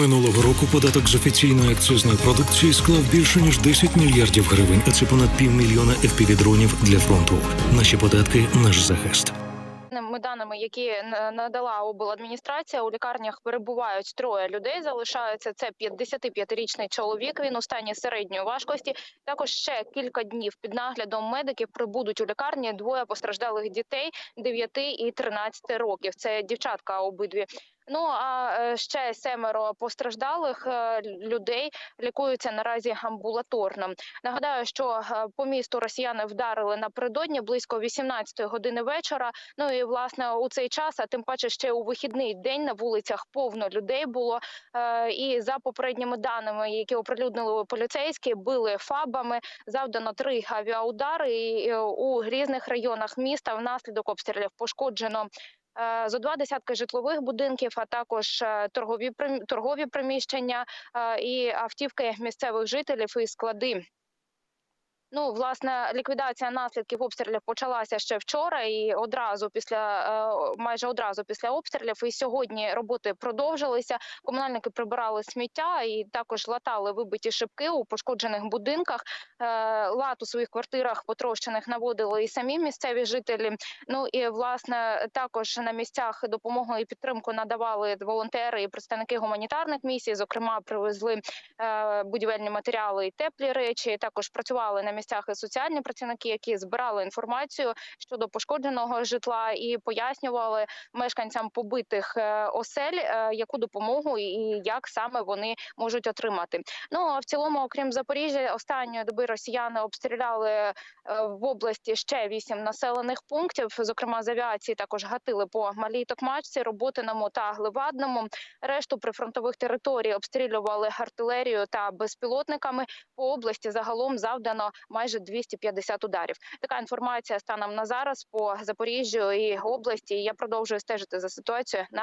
Минулого року податок з офіційної акцизної продукції склав більше ніж 10 мільярдів гривень, а це понад півмільйона FPV-дронів для фронту. Наші податки наш захист. Ми даними, які надала обладміністрація, у лікарнях перебувають троє людей. Залишаються це 55-річний чоловік. Він у стані середньої важкості. Також ще кілька днів під наглядом медиків прибудуть у лікарні двоє постраждалих дітей 9 і 13 років. Це дівчатка обидві. Ну а е, ще семеро постраждалих е, людей лікуються наразі амбулаторно. Нагадаю, що е, по місту росіяни вдарили напередодні близько 18 години вечора. Ну і власне у цей час, а тим паче ще у вихідний день на вулицях повно людей було. І за попередніми даними, які оприлюднили поліцейські, били фабами. Завдано три авіаудари і у різних районах міста. Внаслідок обстрілів пошкоджено. Е, Зо два десятки житлових будинків, а також е, торгові торгові приміщення е, і автівки місцевих жителів і склади. Ну, власне, ліквідація наслідків обстрілів почалася ще вчора, і одразу після е, майже одразу після обстрілів. І сьогодні роботи продовжилися. Комунальники прибирали сміття і також латали вибиті шибки у пошкоджених будинках. Е, Лад у своїх квартирах потрощених наводили і самі місцеві жителі. Ну і власне також на місцях допомогу і підтримку надавали волонтери і представники гуманітарних місій. Зокрема, привезли е, будівельні матеріали і теплі речі. Також працювали на місцях і соціальні працівники, які збирали інформацію щодо пошкодженого житла і пояснювали мешканцям побитих е, осель, е, яку допомогу і як саме вони можуть отримати. Ну а в цілому, окрім Запоріжжя, останньої доби росіяни обстріляли е, в області ще вісім населених пунктів. Зокрема, з авіації також гатили по малій Токмачці, роботиному та Гливадному. Решту прифронтових територій обстрілювали артилерією та безпілотниками. По області загалом завдано майже 250 ударів. Така інформація станом на зараз по Запоріжжю і області. Я продовжую стежити за ситуацією на